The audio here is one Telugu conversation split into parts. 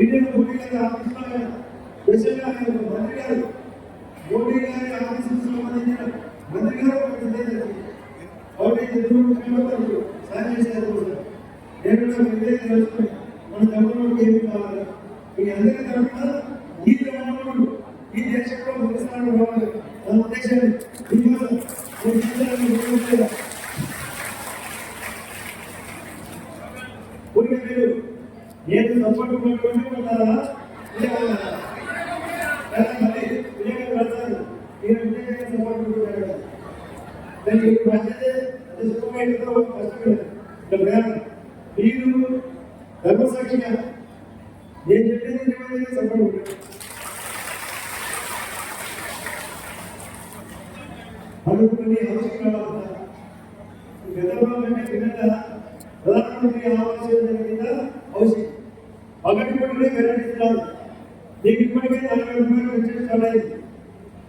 ఇండియన్ మోడీ గారి మంత్రి గారు మోడీ గారి ఆఫీసుకు సంబంధించిన మంత్రి గారు సాయం చేశారు నేను మన ఏమి కావాలి. మీ అందరి తరఫున ఈ ఈ దేశంలో ముగిస్తాను కావాలి. ఉద్దేశాన్ని మీరు ధర్మసాక్షిగా నేను చెప్పేది నిజమైనది సపోర్ట్ కొనుక్కుంటారు అనుకుని అవసరం గతంలో కంటే భిన్నంగా నీకు ఇప్పటికే నలభై రూపాయలు వచ్చేస్తాయి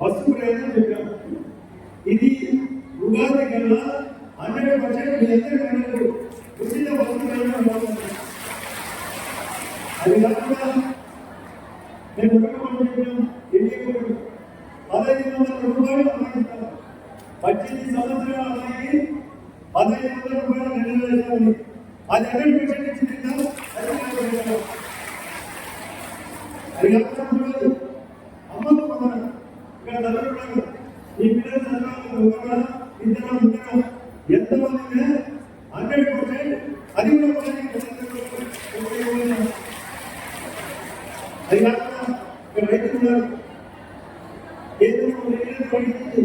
వస్తువు లేదని చెప్పాం ఇది ఉగాది కన్నా హండ్రెడ్ పర్సెంట్ మీ అందరి కన్నా ఉచిత వస్తువులను అది కాకుండా నేను ఒకటి మాట చెప్పాను ఎన్నికలు పదహైదు వందల రూపాయలు అమ్మాయిస్తాను పద్దెనిమిది సంవత్సరాలు అమ్మాయి పదహైదు వందల రూపాయలు రెండు వేలు అది హండ్రెడ్ పర్సెంట్ ఇచ్చిందా? అది నాకు తెలియదు. పొందడం ఇక్కడ ఈ పిల్లలు చదవాలి ఇద్దరు ఎంతమంది హండ్రెడ్ పర్సెంట్ అది కూడా అది కాకుండా ఇక్కడ రైతులు ఉన్నారు కేంద్రం పండించి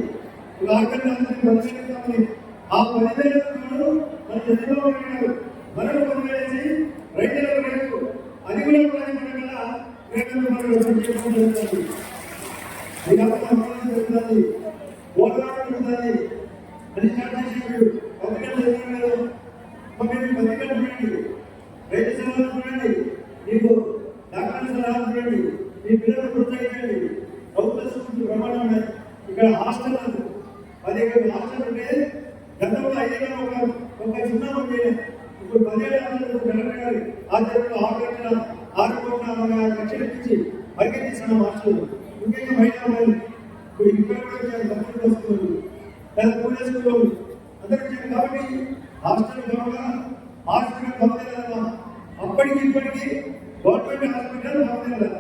ఒక పరిశీలిస్తామని ఆ పదివేల రూపాయలు చంద్రబాబు నాయుడు గారు రైతుల మీకు డాక్టర్ సలహాలు చూడండి మీ పిల్లలు ప్రోత్సహించండి ప్రభుత్వ స్కూల్స్ ప్రమాణం ఉన్నాయి ఇక్కడ హాస్టల్ పదిహేడు హాస్టల్ ఉంటే గతంలో ఐదేళ్ళ ఒక ఒక చిన్న ఇప్పుడు పదిహేడు హాస్టల్ కలెక్టర్ గారి ఆధ్వర్యంలో నుంచి లక్షలు ఇచ్చి పరిగెత్తిస్తున్న హాస్టల్ ముఖ్యంగా మహిళా వాళ్ళు ఇక్కడ కూడా గవర్నమెంట్ వస్తున్నారు లేదా అందరూ వచ్చారు కాబట్టి హాస్టల్ కావాలా హాస్పిటల్ కావాలి అప్పటికి ఇప్పటికీ గవర్నమెంట్ హాస్పిటల్ కావాలి